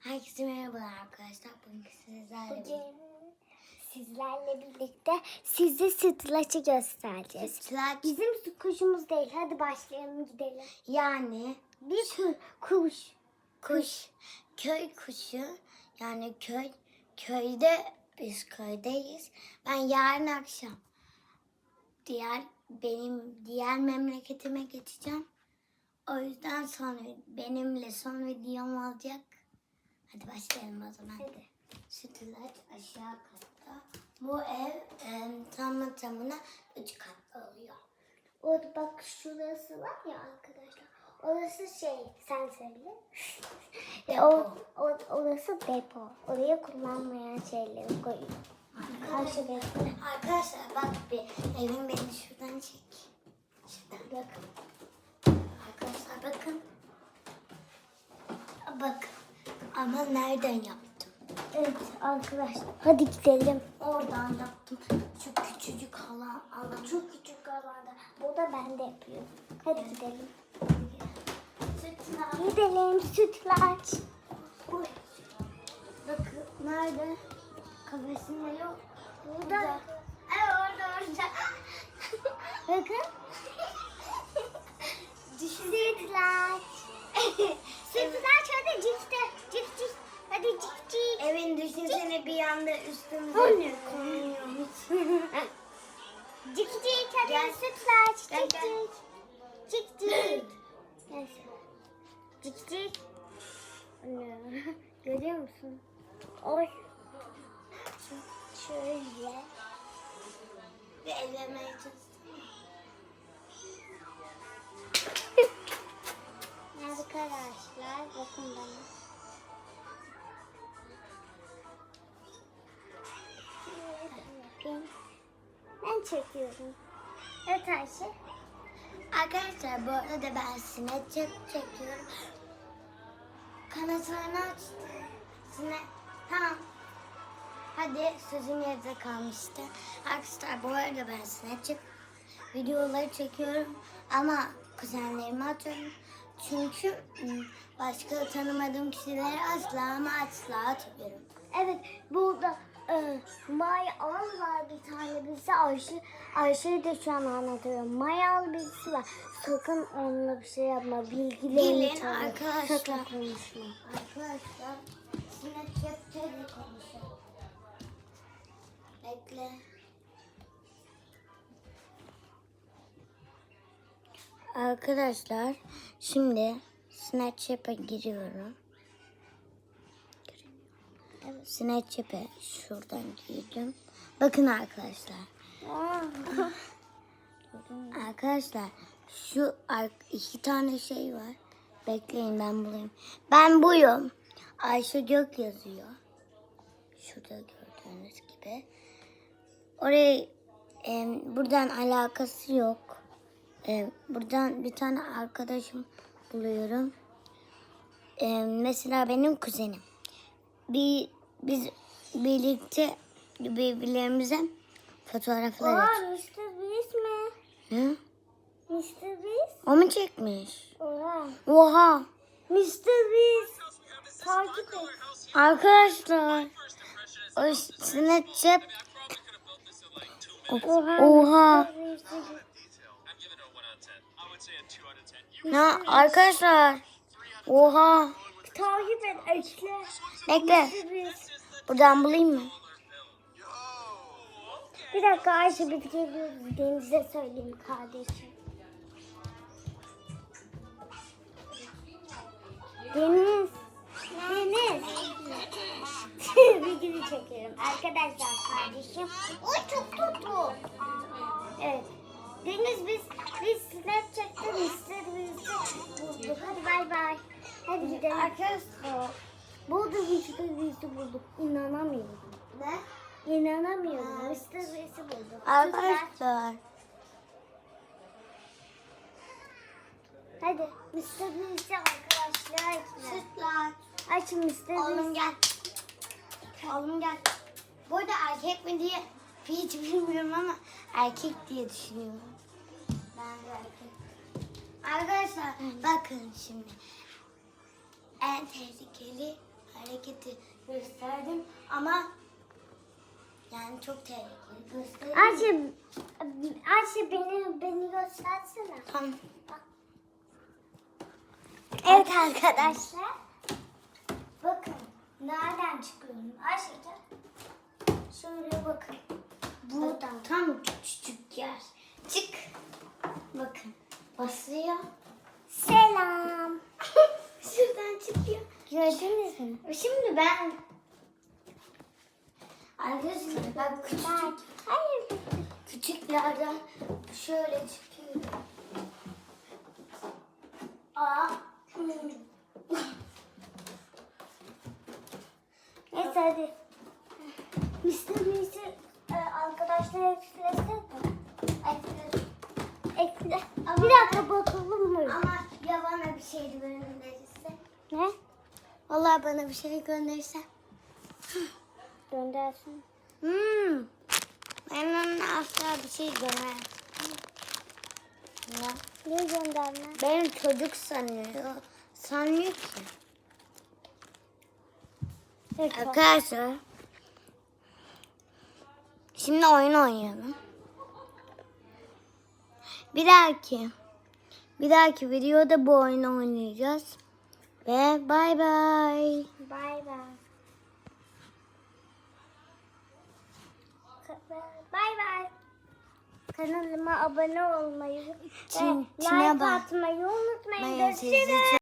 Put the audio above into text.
Herkese merhabalar arkadaşlar. Bugün sizlerle Bugün sizlerle birlikte size sütlaçı göstereceğiz. Sütlaç Bizim su kuşumuz değil. Hadi başlayalım gidelim. yani Bir ku- kuş. kuş, köy kuşu yani köy köyde biz köydeyiz. Ben yarın akşam diğer benim diğer memleketime geçeceğim. O yüzden sonra benimle son videom olacak. Hadi başlayalım o zaman. Hadi. Sütlaç aşağı katta. Bu ev e, tamı tamına üç katlı oluyor. Orada bak şurası var ya arkadaşlar. Orası şey sen söyle. Depo. o, o, orası depo. Oraya kullanmayan şeyleri koyuyor. Karşı depo. Arkadaşlar bak bir evin beni şuradan çek. Şuradan bakın. Arkadaşlar bakın. Bakın. Ama nereden yaptım? Evet arkadaşlar. Hadi gidelim. Oradan yaptım. Şu küçücük alan. alan. Çok küçük alanda. Bu da ben de yapıyorum. Hadi gidelim. Sütlaç. Gidelim sütlaç. Bakın nerede? Kafesinde yok. Burada. Evet orada orada. Bakın. Sütlaç üstümüze Anne. konuyormuş. Cik cik hadi Gel. sütlaç. Gel, Cik gel. cik. Cik cik. Neyse. Cik cik. Anne. Görüyor musun? Oy. Şöyle. Bir ellemeye çalıştım. Ben çekiyorum. Evet Ayşe. Arkadaşlar bu arada ben sinek çek çekiyorum. Kanatlarını açtı. Sinek. Tamam. Hadi sözüm yerde kalmıştı. Arkadaşlar bu arada ben sinek çek videoları çekiyorum. Ama kuzenlerime atıyorum. Çünkü ım, başka tanımadığım kişilere asla ama asla atmıyorum. Evet burada Mayal var bir tane birisi Ayşe. Ayşe'yi de şu an anlatıyorum. Mayal birisi var. Sakın onunla bir şey yapma. Bilgilerini Gelin çalma. arkadaşlar. Sakın konuşma. Arkadaşlar sinek çekçeyle konuşalım. Bekle. Arkadaşlar şimdi Snapchat'e giriyorum. Snapchat'e şuradan girdim. Bakın arkadaşlar. Arkadaşlar şu iki tane şey var. Bekleyin ben bulayım. Ben buyum. Ayşe Gök yazıyor. Şurada gördüğünüz gibi. Oraya em, buradan alakası yok. Em, buradan bir tane arkadaşım buluyorum. Em, mesela benim kuzenim. Bir biz birlikte birbirlerimize fotoğraflar Aa atıyoruz. Mr. Beast mi? Ne? Mr. Beast? O mu çekmiş? Oha. Oha. Mr. Beast. Takip et. Arkadaşlar. O Snapchat. Oha. Oha. Ne arkadaşlar. Oha. Takip et. Ekle. Bekle. Buradan bulayım mı? Bir dakika Ayşe biz geliyoruz. Deniz'e söyleyeyim kardeşim. Deniz. Deniz. Video çekelim. Arkadaşlar kardeşim. Oy çok tuttu. Evet. Deniz biz Arkadaşlar. Burada Mr. Beast'i bulduk. İnanamıyorum. Ne? İnanamıyorum. Mr. Beast'i bulduk. Arkadaşlar. Hadi Mr. Beast'i arkadaşlar ekle. Sütlaç. Aç Mr. Oğlum gel. Oğlum gel. Bu arada erkek mi diye hiç bilmiyorum ama erkek diye düşünüyorum. Ben de erkek. Arkadaşlar bakın şimdi. En tehlikeli hareketi gösterdim ama yani çok tehlikeli gösterdim. Ayşe, Ayşe beni, beni göstersene. Tamam. Evet arkadaşlar. Bakın nereden çıkıyorum? Ayşe gel. Şöyle bakın. Bu tam küçücük yer. Çık. Bakın. Basıyor. Selam. Gördünüz mü? Şimdi ben Arkadaşlar ben küçük, Hayır. küçük yerden şöyle çıkıyorum. Aa. Neyse hadi. Mr. Beast'i e, arkadaşlar. Ekledim. Ekle. Bir dakika bakalım mı? Ama ya bana bir şey gönderirse? Ne? Vallahi bana bir şey gönderirse. Göndersin. Hmm. Ben ona asla bir şey göndermem. Ya. Niye gönderme? Benim çocuk sanıyor. Sanmıyor ki. Evet. Arkadaşlar. Şimdi oyun oynayalım. Bir dahaki. Bir dahaki videoda bu oyunu oynayacağız. Ve bay bay. Bay bay. Bay bay. Kanalıma abone olmayı ve like atmayı unutmayın. Görüşürüz.